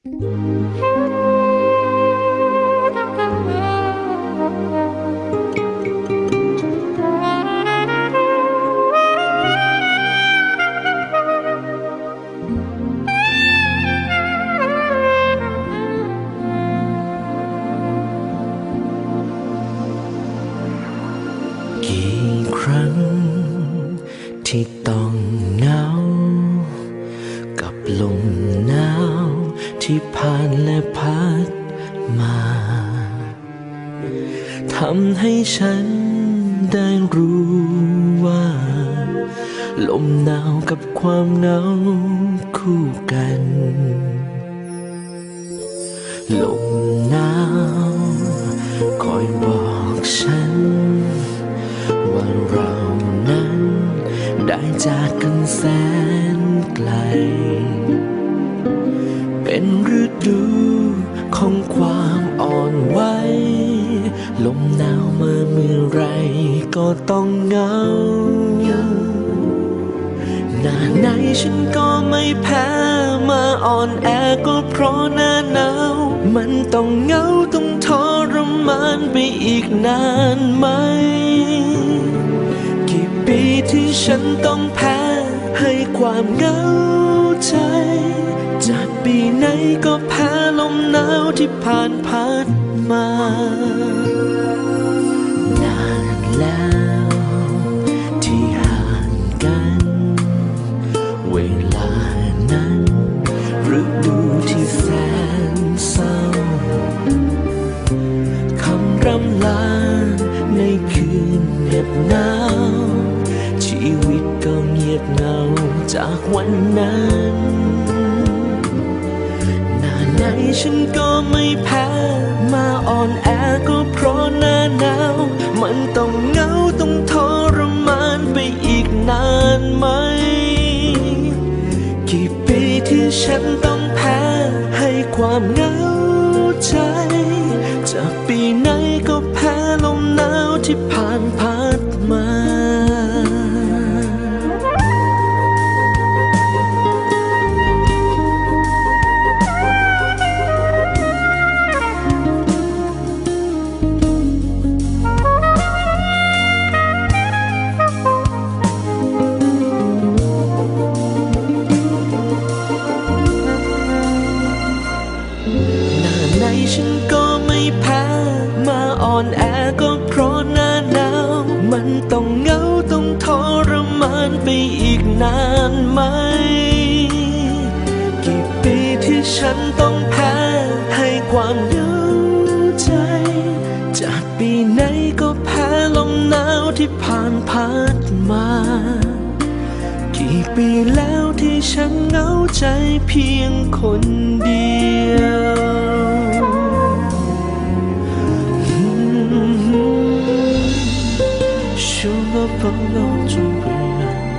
กี่ครั้ง ที่ต้องเหงากับลม ที่ผ่านและพัดมาทำให้ฉันได้รู้ว่า ลมหนาวกับความเหงาคู่กัน ลมหนาวคอยบอกฉัน ว่าเรานั้นได้จากกันแสนไกล เป็นฤดูของความอ่อนไหวลมหนาวมาเมื่อไรก็ต้องเหงาหน้าไหนฉันก็ไม่แพ้มาอ่อนแอก็เพราะหน้าหนาวมันต้องเหงาต้องทรมานไปอีกนานไหม กี่ปีที่ฉันต้องแพ้ให้ความเหงา ใจ จากปีไหนก็แพ้ลมหนาวที่ผ่านพัดมานานแล้วที่ห่างกัน เวลานั้นฤดูที่แสนเศร้าคำรำลาในคืนเหน็บหนาวชีวิตก็เงียบเหงาจากวันนั้น ฉันก็ไม่แพ้ มาอ่อนแอก็เพราะหน้าหนาว มันต้องเหงาต้องทรมานไปอีกนานไหม กี่ปีที่ฉันต้องแพ้ ให้ความเหงาใจ จากปีไหนก็แพ้ลมหนาวที่ผ่าน ฉันก็ไม่แพ้ มาอ่อนแอก็เพราะหน้าหนาว มันต้องเหงาต้องทรมานไปอีกนานไหม กี่ปีที่ฉันต้องแพ้ ให้ความเหงใจ จากปีไหนก็แพ้ลมหนาวที่ผ่านพัดมา กี่ปีแล้วที่ฉันเหงาใจเพียงคนเดียว 风有种别样。